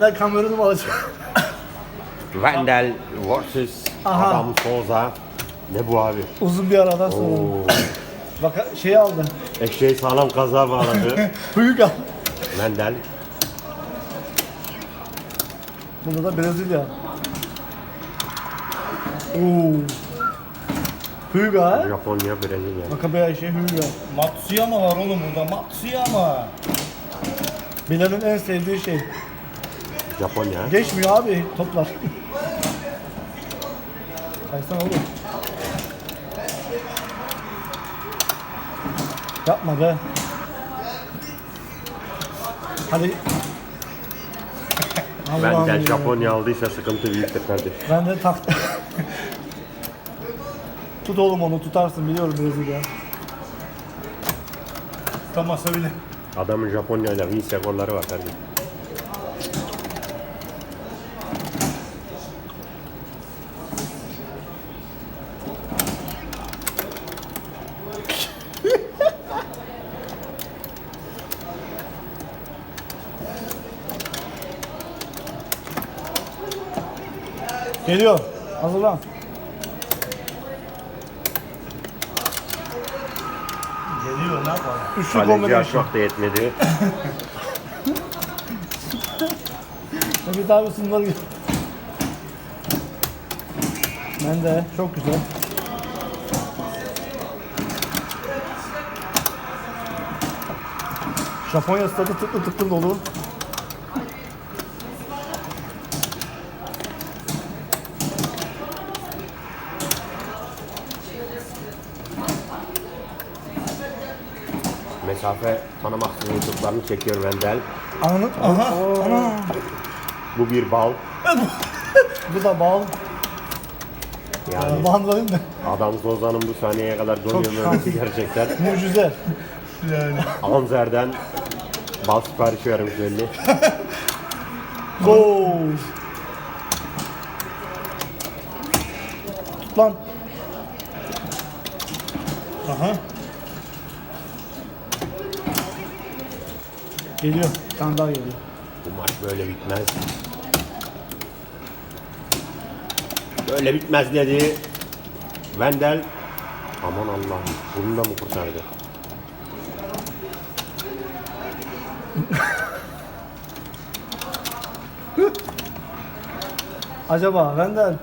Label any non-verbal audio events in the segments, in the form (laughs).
Ben kameranı alacağım. Vandal vs. Aha. Adam Souza. Ne bu abi? Uzun bir aradan sonra. Oo. Bak şeyi aldı. Eşeği sağlam kaza bağladı. (laughs) Büyük al. Vandal. Bunda da Brezilya. Oo. Hyuga. Japonya, Brezilya. Makabe şey Hyuga. Matsuyama var oğlum burada. Matsuyama. Bilal'in en sevdiği şey. Japonya. Geçmiyor abi toplar. Kaysana oğlum. Yapma be. Hadi. Vandal ya. Japonya aldıysa sıkıntı büyüktür kardeş. Ben de tak. Tut oğlum onu tutarsın biliyorum Brezilya. Tutamasa bile. Adamın Japonya ile win skorları var kardeş. Geliyor. Hazırlan. Geliyor ne yapalım. Üçlü Kaleci kombinasyon. açmak da yetmedi. (laughs) Mehmet abi sunları gel. Ben de çok güzel. Japonya stadı tıklı tıklı dolu. Mesafe tanımaksızın YouTube'larını çekiyor Vandal. Ananı, aha, ana. Bu bir bal. (laughs) Bu da bal. Yani Bandalın da Adam Souza'nın bu saniyeye kadar Çok memesi (laughs) gerçekten. mucize. Yani. Anzer'den bal siparişi vermiş belli. (laughs) Gol. Tut lan. Aha. Geliyor. Bir tane daha geliyor. Bu maç böyle bitmez. Böyle bitmez dedi. Vendel. Aman Allah'ım. Bunu da mı kurtardı? (laughs) Acaba Vendel.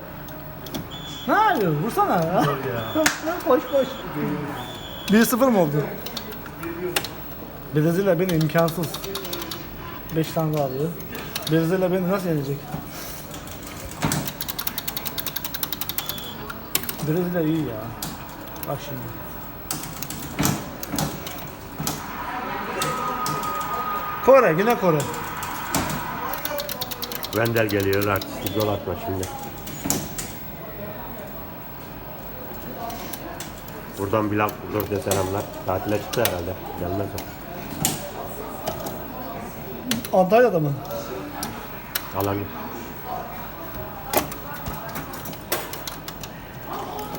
Ne yapıyor? Vursana ya. Ya. (laughs) koş koş. 1-0 mı oldu? Brezilya beni imkansız. 5 tane daha alıyor. Brezilya beni nasıl yenecek? Brezilya iyi ya. Bak şimdi. Kore, yine Kore. Vendel geliyor artistik gol atma şimdi. Buradan Bilal Kudur'da selamlar. Tatile çıktı herhalde. Gelmez o. Antalya'da mı? Alan.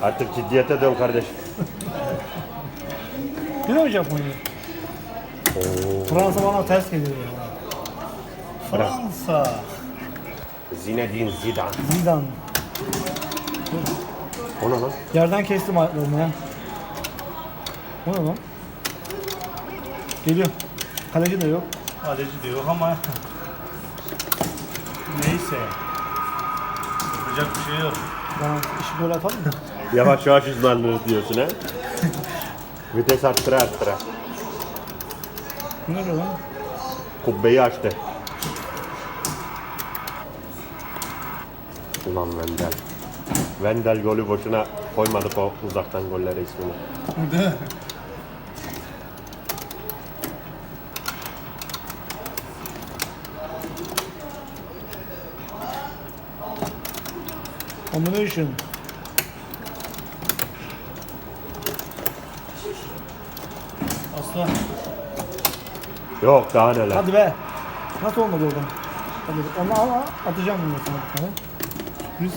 Artık ciddiyete dön kardeş. Yine mi Japonya? Fransa bana ters geliyor ya. Fransa. Zinedine Zidane. Zidane. O ne lan? Yerden kestim ayaklarını ya. O ne lan? Geliyor. Kaleci de yok. Kaleci de yok ama. Neyse. Yapacak bir şey yok. Ben işi böyle atalım mı? Yavaş yavaş hızlanırız diyorsun ha. Vites arttıra arttıra. Ne lan? Kubbeyi açtı. Ulan Vendel. Vendel golü boşuna koymadık o uzaktan gollere ismini. Combination. Aslan. Yok daha neler. Hadi be. Nasıl olmadı oradan? Hadi onu al al. Atacağım bunu sana bir tane. Yüz.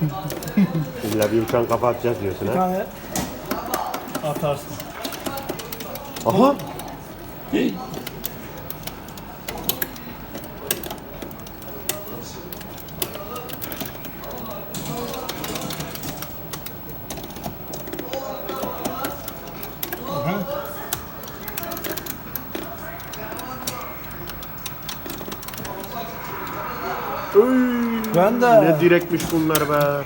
(laughs) İlla bir uçan kafa atacağız diyorsun Bir ha. tane Atarsın. Aha. Öy, ben de. Ne direkmiş bunlar be.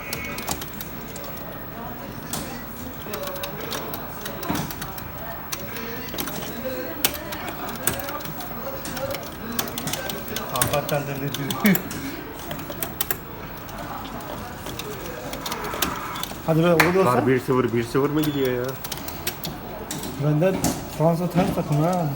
Hakikaten de ne diyor? (laughs) Hadi be orada Var olsa. 1-0 1-0 mı gidiyor ya? Benden Fransa ters takım ha.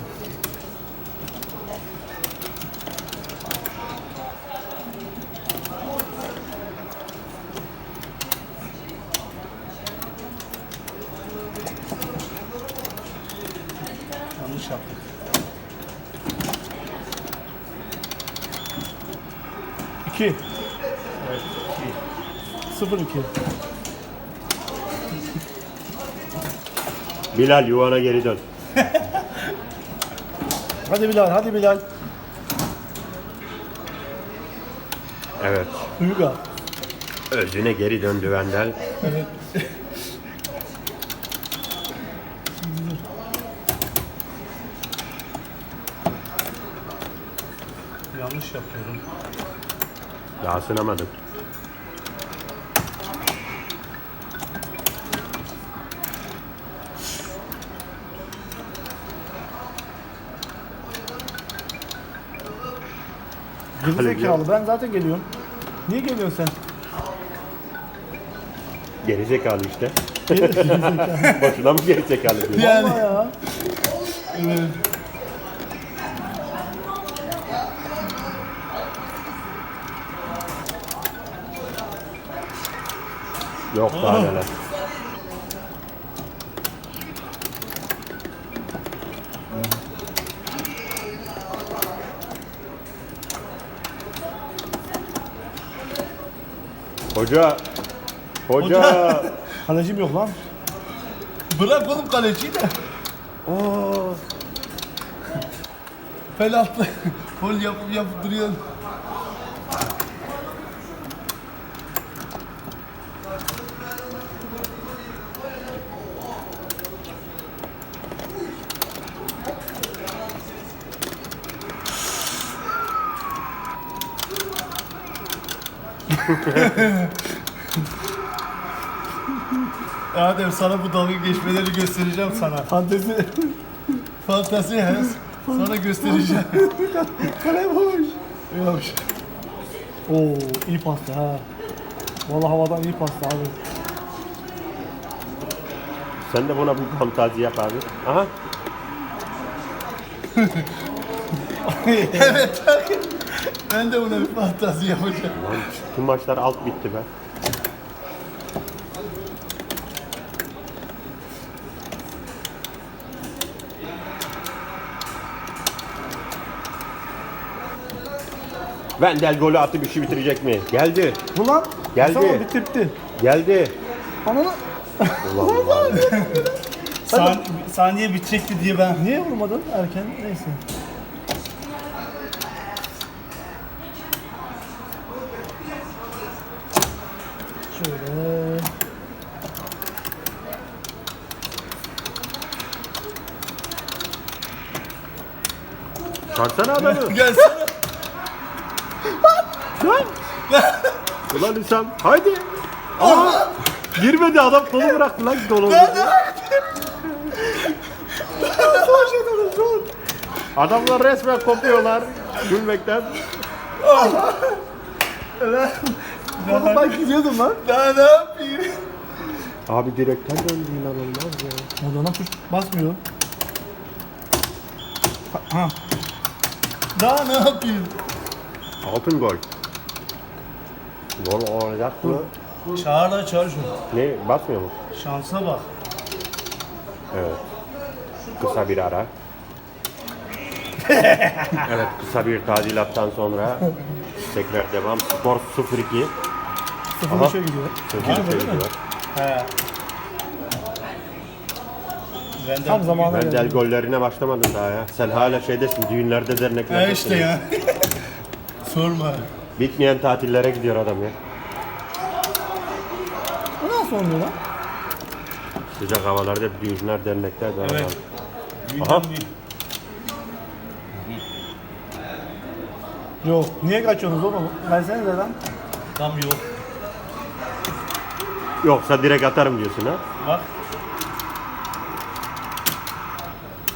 Yanlış yaptık. İki. Evet. iyi. Sıfır iki. Bilal yuvana geri dön. (laughs) Hadi Bilal, hadi Bilal. Evet. Uyga. Özüne geri döndü Vendel. Evet. Yanlış yapıyorum. Daha sınamadım. Geri zekalı. Ben zaten geliyorum. Niye geliyorsun sen? Geri zekalı işte. (laughs) Boşuna mı geri zekalı diyor? Vallahi ya. Yok daha neler. Hoca. Hoca. (laughs) Kalecim yok lan. Bırak oğlum kaleciyi de. Oo. Penaltı. (laughs) Gol yapıp yapıp duruyor. (laughs) Adem sana bu dalga geçmeleri göstereceğim sana. Fantezi. Fantezi he. Sana göstereceğim. Kale boş. Yok. Oo iyi pasta ha. Vallahi havadan iyi pasta abi. Sen de buna bir fantazi yap abi. Aha. (laughs) evet. (laughs) ben de buna bir fantezi yapacağım. Lan tüm maçlar alt bitti be. Vendel golü atıp işi bitirecek mi? Geldi. Bu lan. Geldi. Tamam bitti bitti. Geldi. Ananı. Ulan. (laughs) San, saniye bitecekti diye ben Niye vurmadın erken? Neyse. Çıkarsana adamı. Gelsene. (laughs) Ulan Hüsam. Haydi. Aa, girmedi adam kolu bıraktı lan dolu. (laughs) Adamlar resmen kopuyorlar gülmekten. Oğlum ben gidiyordum lan. Daha ne yapayım? Abi direkten döndü inanılmaz ya. Modana tuş basmıyor. Ha, ha. Daha ne yapayım? Altın gol. Gol olacak mı? Çağır da çağır şunu. Ne basmıyor mu? Şansa bak. Evet. Kısa bir ara. (laughs) evet kısa bir tadilattan sonra tekrar devam. Skor 0-2. Sıfır Aha. üçe gidiyor. Değil mi? gidiyor. He. Ben de Tam zamanı Ben geldi. del gollerine başlamadım daha ya. Sen hala şeydesin, düğünlerde, derneklerdesin. He işte ya. (laughs) Sorma. Bitmeyen tatillere gidiyor adam ya. Bu nasıl oynuyor lan? Sıcak havalarda hep düğünler, dernekler de Evet. adam. Aha. Yok. Niye kaçıyorsunuz oğlum? Versenize lan. Tam yok. Yoksa direkt atarım diyorsun ha. Bak.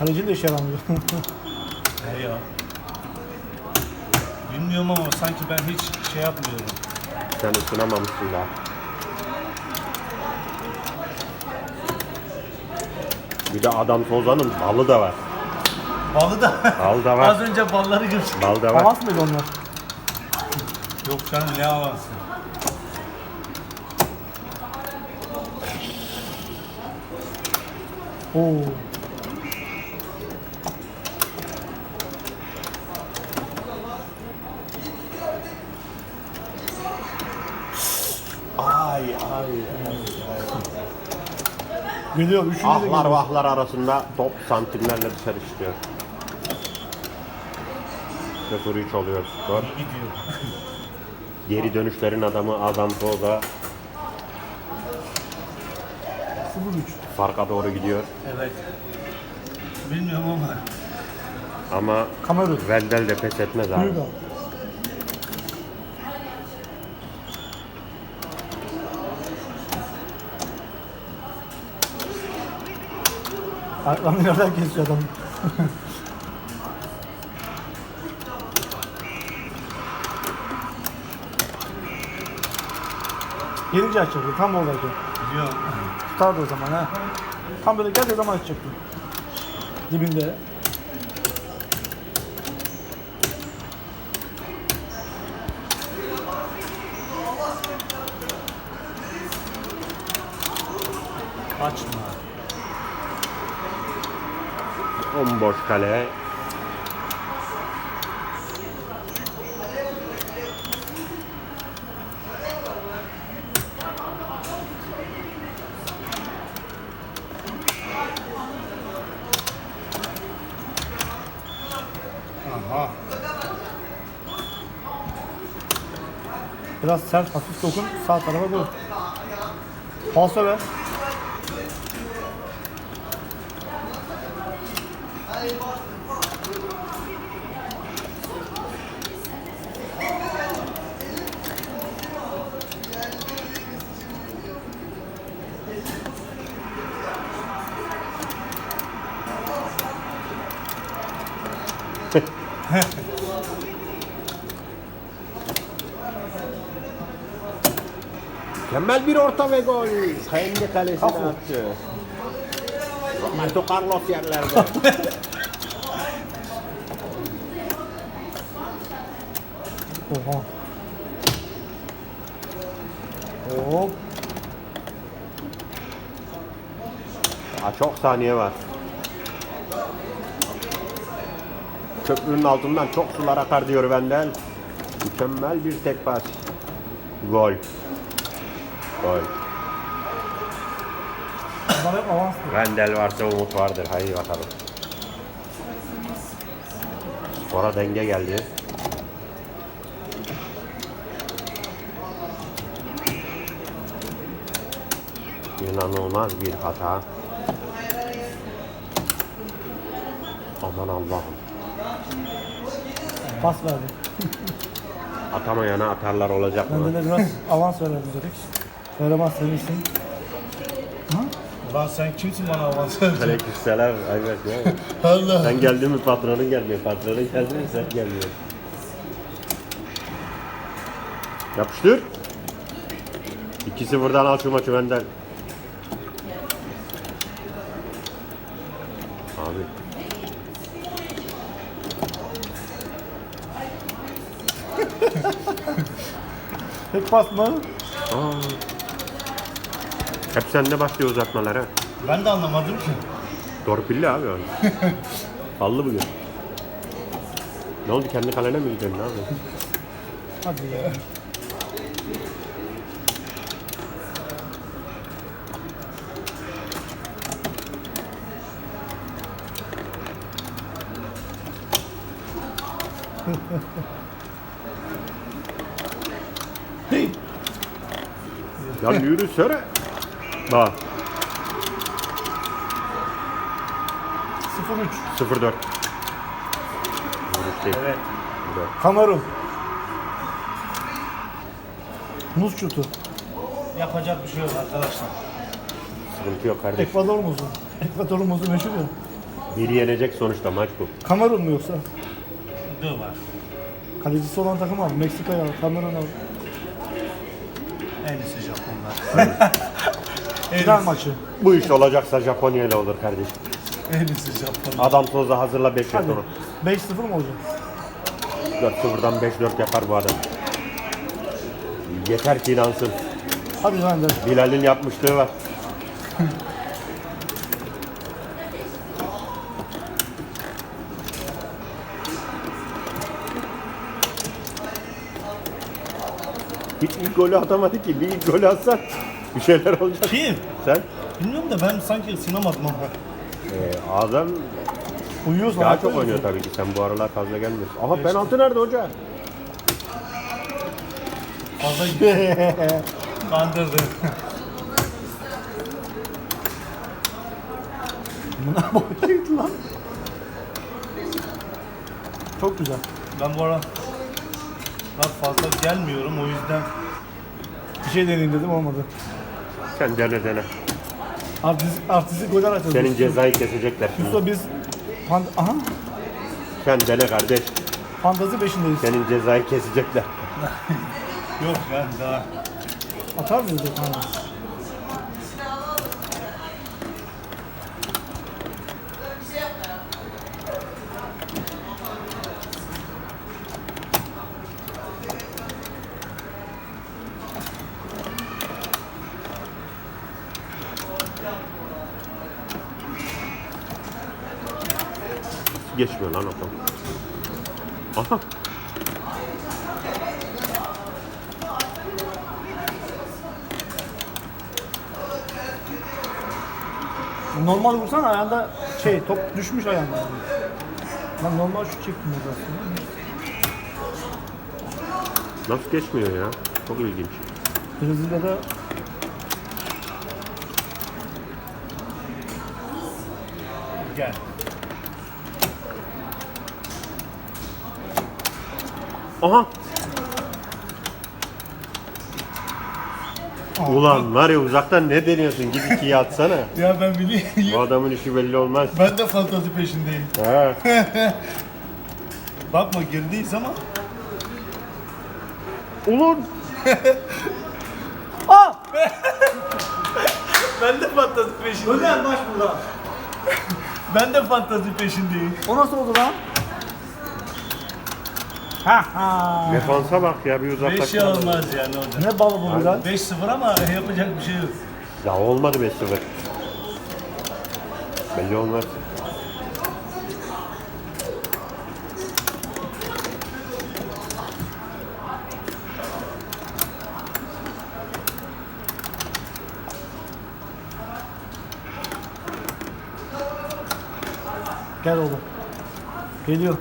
Kalecinin de işe yaramıyor. (laughs) He ya. Bilmiyorum ama sanki ben hiç şey yapmıyorum. Sen ısınamamışsın daha. Bir de adam Sozan'ın balı da var. Balı da. Bal da (laughs) Az var. önce balları gördüm. Bal da var. Avans mıydı onlar? Yok canım ne avansı. Oo. Geliyor. Üçüncü de Ahlar geliyor. vahlar arasında top santimlerle dışarı çıkıyor. 0-3 oluyor skor. Gidiyor. (laughs) Geri dönüşlerin adamı Adam Sıfır üç. farka doğru gidiyor. Evet. Bilmiyorum ama. Ama Kamerun. Vendel de pes etmez abi. Büyük al. Ayaklarını yerden kesiyor adam. Gelince açacaktı tam oradaydı. Biliyorum. Tutardı o zaman ha. Tam böyle geldiği zaman açacaktı. Dibinde. Açma. Bomboş kale. Aha. Biraz sert, hafif dokun, sağ tarafa koy. Falso ver. Mükemmel bir orta ve gol. Kendi kalesine attı. Roberto Carlos yerlerde. (laughs) Oha. Hop. Aa, çok saniye var. Köprünün altından çok sular akar diyor Vendel. Mükemmel bir tek pas. Gol. Gol. Bunlar hep avanslı. Vendel varsa umut vardır. Haydi bakalım. Sonra denge geldi. İnanılmaz bir hata. Aman Allah'ım. Pas verdi. Atamayana atarlar olacak Ben mı? de biraz avans verelim dedik. Veremez sevinsin. Ulan sen kimsin bana avans vereceksin? Aleykümselam. Evet ya. (laughs) Allah. Sen geldin mi patronun gelmiyor. Patronun geldi mi sen gelmiyor. Yapıştır. 2-0'dan al şu maçı benden. Tek basma. Aa. Hep sende başlıyor uzatmalar ha. Ben de anlamadım ki. Torpilli abi o. (laughs) Ballı bugün. Ne oldu kendi kalene mi gidiyorsun abi? Hadi ya. (laughs) Ya yürüsene. Bak 0-3. 0-4. Vuruş değil. Evet. Kamerun. Muz şutu. Yapacak bir şey yok arkadaşlar. Sıkıntı yok kardeş. Ekvador muzu. Ekvador muzu meşhur ya. Biri yenecek sonuçta maç bu. Kamerun mu yoksa? Dur var. Kalecisi olan takım var. Meksika'ya, Kamerun'a. En iyisi Japonlar. Final (laughs) maçı. Bu iş olacaksa Japonya ile olur kardeşim. en iyisi Japonlar. Adam sozla hazırla 5 Hadi. onu. 5-0 mı olacak? 4-0'dan 5-4 yapar bu adam. Yeter ki inansın. Hadi lan de. Bilal'in yapmışlığı var. (laughs) Hiç ilk golü atamadı ki. Bir golü atsan bir şeyler olacak. Kim? Sen? Bilmiyorum da ben sanki ısınamadım ama. Ee, adam Uyuyoruz daha çok oynuyor tabii ki. Sen bu aralar fazla gelmiyorsun. Aha penaltı nerede hoca? Fazla (laughs) kandırdı. Buna bakayım lan. Çok güzel. Ben bu ara daha fazla gelmiyorum o yüzden Bir şey deneyeyim dedim olmadı. Sen dene dene. Artistik, artistik goller atıyoruz. Senin cezayı kesecekler. Yusuf biz Pand Aha, Sen dene kardeş. fantazi peşindeyiz. Senin cezayı kesecekler. yok ben daha Atar mıyız o tane? Geçmiyor lan adam. Aha. Normal vursan ayağında şey top düşmüş ayağında. Lan normal şu çektim aslında. Nasıl geçmiyor ya? Çok ilginç. Brezilya'da gel. Aha. Ulan var ya uzaktan ne deniyorsun? Git ikiye atsana. (laughs) Ya ben biliyorum. (laughs) Bu adamın işi belli olmaz. Ben de fantazi peşindeyim. Ha. (laughs) Bakma girdiyiz ama Ulan. Aa! ben de fantazi peşindeyim. Öner maç burada. Ben de fantazi peşindeyim. O nasıl oldu lan? Ha ha. Defansa bak ya bir 5 uzaklaşma. olmaz yani olacak. Ne balı bu Bilal? 5-0 ama yapacak bir şey yok. Ya olmadı 5-0. Belli olmaz. Gel oğlum. Geliyor.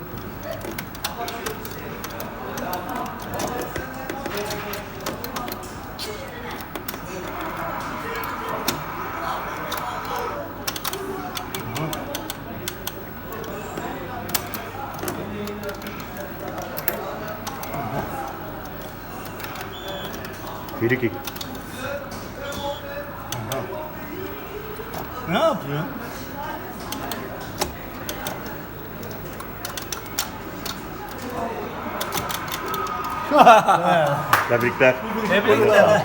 Free kick. Ne yapıyor? Tebrikler. Tebrikler.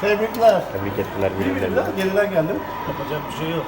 Tebrikler. Tebrik ettiler birbirlerine. Geriden geldim. Yapacak bir şey yok.